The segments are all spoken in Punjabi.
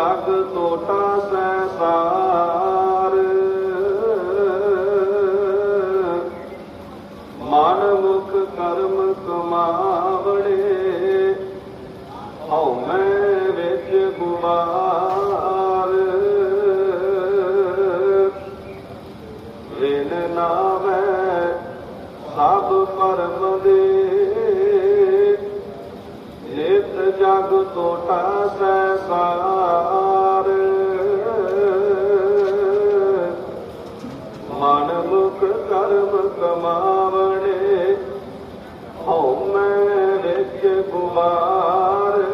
ਜਗ ਟੋਟਾ ਸੈਸਾਰ ਮਨ ਮੁਖ ਕਰਮ ਕਮਾਵੜੇ ਹਉ ਮੈਂ ਵਿੱਚ ਗੁਬਾਰ। ਵਿਨ ਨਾਵੈ ਸਭ ਪਰਮ ਦੇ। ਨਿਤ ਜਗ ਤੋਟਾ ਸੈਸਾਰ ਵਿੱਚ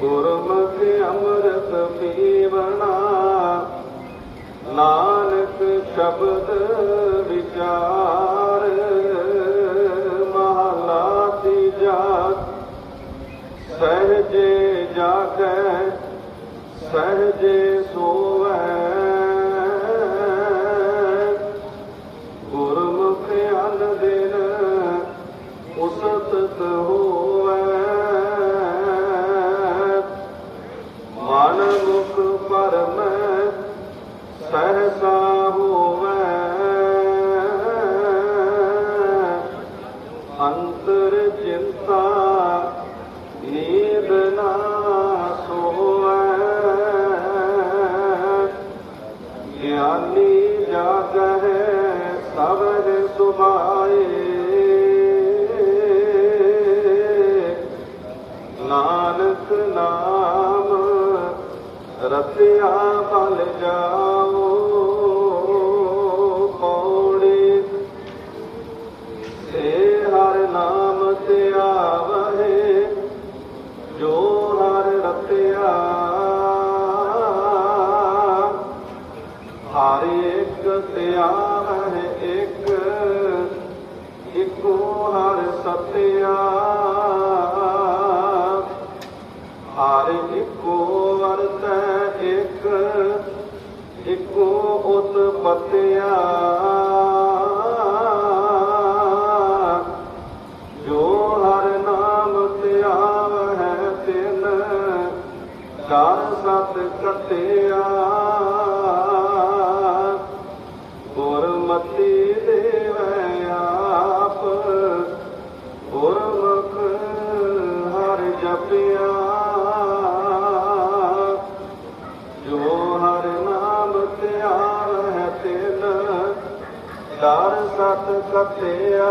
ਗੁਰਮੁਖ ਅੰਮ੍ਰਿਤ ਪੀਵਣਾ ਨਾਨਕ ਸ਼ਬਦ ਵਿਚਾਰ। ਮਹਲਾ ਤੀਜਾ ਸਹਜੇ ਜਾਗੈ ਸਹਜੇ ਸੋਵੈ। ਸਹਸਾ ਹੋਵੈ। ਅੰਤਰ ਚਿੰਤਾ ਨੀਂਦ ਨਾ ਸੋਵੈ। ਗਿਆਨੀ ਜਾਗਹਿ ਸਬਰ ਸੁਭਾਏ। ਨਾਨਕ ਨਾਮ ਰਤਿਆ ਬਲ ਜਾਓ ਪੌੜੀ ਸੇ ਹਰ ਨਾਮ ਤੇ ਆਵਹਿ, ਜੋ ਹਰ ਰਤਿਆ ਹਰ ਇੱਕ ਤੇ ਆਵਹਿ ਇੱਕ, ਇਕੋ ਹਰ ਸਤਿਆ। ਇੱਕੋ ਉਤਪਤਿਆ ਜੋ ਹਰ ਨਾਮ ਤੇ ਹੈ ਤਿਨ ਚਾਰ ਸਤ ਕਤਿਆ ਗੁਰਮਤੀ ਦੇਵੈ ਆਪ, ਗੁਰਮੁਖ ਹਰ ਜਪਿਆ। ਜੋ ਹਰ ਦਰ ਸਤ ਕਥਿਆ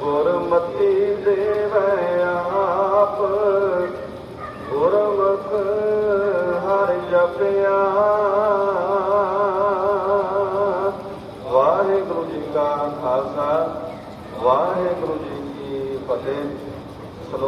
ਗੁਰਮਤੀ ਦੇਵੈ ਆਪ। ਗੁਰਮੁਖ ਹਰ ਜਪਿਆ। ਵਾਹਿਗੁਰੂ ਜੀ ਕਾ ਖਾਲਸਾ, ਵਾਹਿਗੁਰੂ ਜੀ ਕੀ ਫਤਿਹ।